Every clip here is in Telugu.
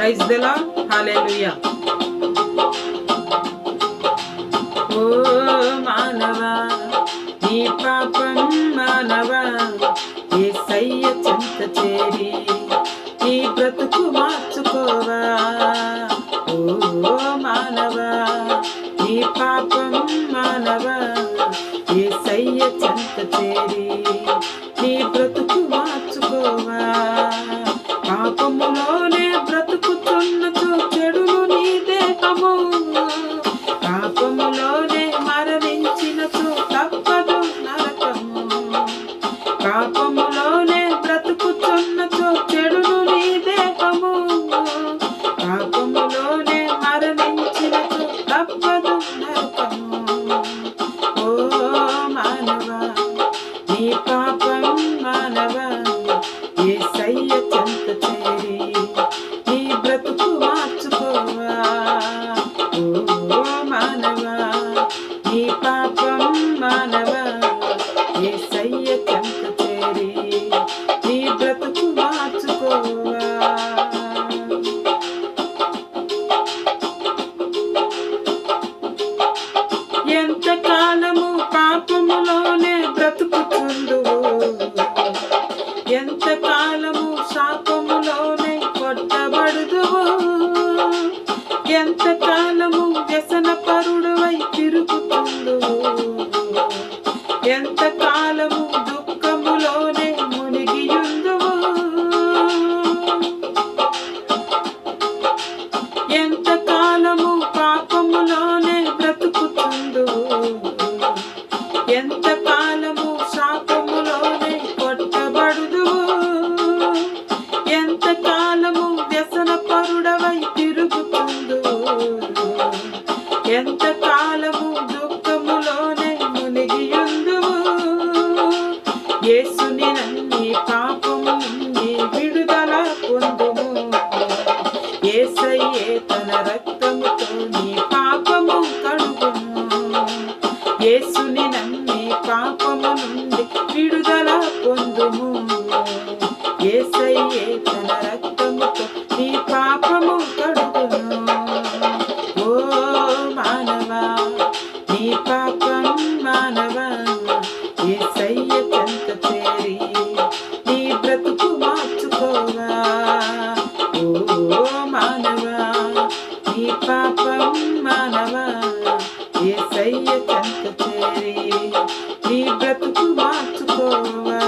ప్రైజ్ దెలా హాలేలుయా ఓ మానవా నీ పాపం మానవా ఏ సయ్య చెంత చేరి నీ బ్రతుకు పాపములోనే కాలము వ్యసన పరుడవై తిరుగుతుందువు ఎంత కాలము దుఃఖములోనే మునిగియుందువు ఎంత కాలము పాపములోనే బ్రతుకుతుందు ఎంత కాలము ఏసయ్యే తన రక్తముతో నీ పాపము కడుగును యేసుని నమ్మి పాపము నుండి విడుదల పొందుము. ఏసయ్యే తన రక్తముతో బ్రతుకు మార్చుకోవా?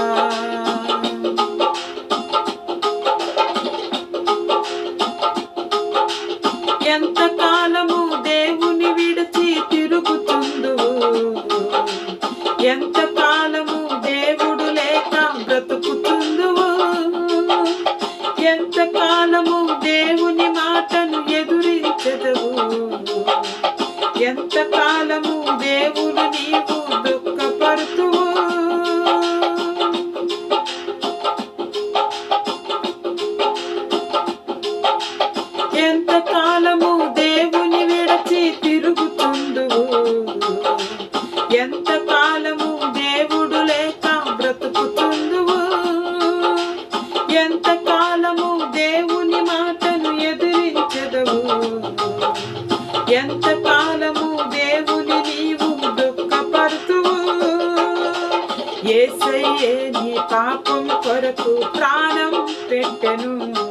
ఎంత కాలము దేవుని విడిచి తిరుగుతుందువు ఎంత కాలము దేవుడు లేక బ్రతుకుతుందువు ఎంత కాలము దేవుని మాటను ఎదురించదవు? ఎంతకాలము దేవుడు నీవు తిరుగుతుందువు ఎంత కాలము దేవుడు లేక బ్రతుకుతుందువు ఎంత కాలము దేవుని మాటను ఎదిరించదవు. ఎంత కాలము దేవుని నీవు దుఃఖపడుతువు ఏసయ్యే నీ పాపం కొరకు ప్రాణం పెట్టెను.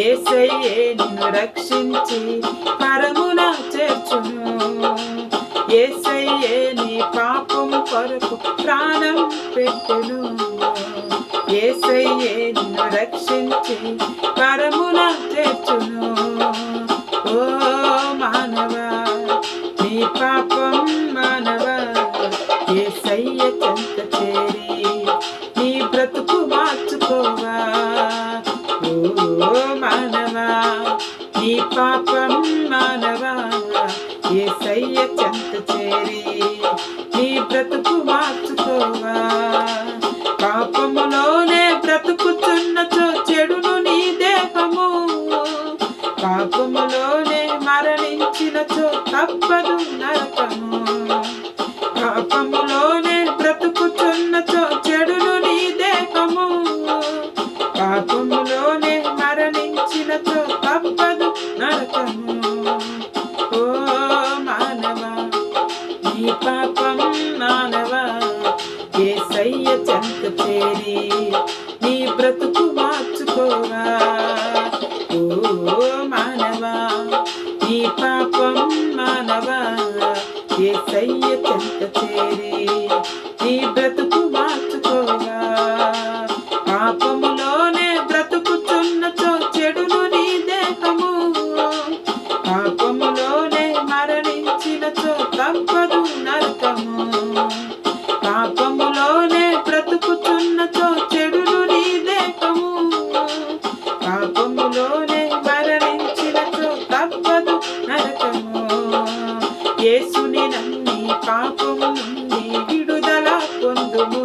ఏసయ్యే నిన్ను రక్షించి పరమున చేర్చును. ఏసయ్యే నీ పాపం కొరకు ప్రాణం పెట్టును. ఏసయ్యే నిన్ను రక్షించి పరమున చేర్చును. ఓ మానవ నీ పాపం మానవ ఏసయ్య పాపం మానవా ఏసయ్య చెంత చేరి నీ బ్రతుకు మార్చుకోవా. పాపములోనే బ్రతుకుతున్నచో చెడును నీ దేహము. పాపములోనే మరణించినచో తప్పదు. ఏసయ్య చెంత చేరి నీ బ్రతుకు మార్చుకోవా పాపములోనే బ్రతుకుచున్నచో చెడును నీ దేహము. పాపములోనే మరణించినచో తప్పదు నరకము. పాపములోనే బ్రతుకుచున్నచో చెడును నీ దేహము. పాపములోనే మరణించినచో తప్పదు నరకము. యేసుని పాపము నుండి విడుదల పొందుము.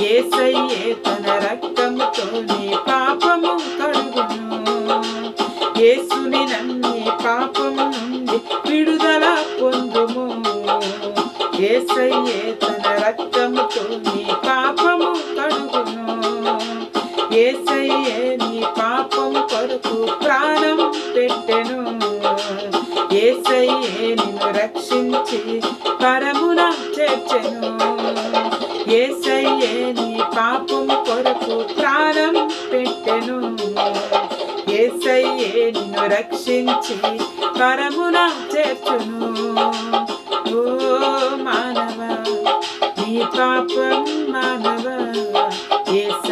ఏసయ్యే తన రక్తముతో నీ పాపము కడుగును. ఏసుని నమ్మి పాపము నుండి విడుదల పొందుము. ఏసయ్యే తన రక్తముతో నీ పాపము కడుగును. ఏసయ్యే నీ పాపము కొరకు ప్రాణం ఏసయ్యే నిన్ను రక్షించి పరమున చేర్చెను. ఏసయ్యే నీ పాపం కొరకు ప్రాణం పెట్టెను. ఏసయ్యే నిన్ను రక్షించి పరమున చేర్చును. ఓ మానవ నీ పాపం మానవ ఏస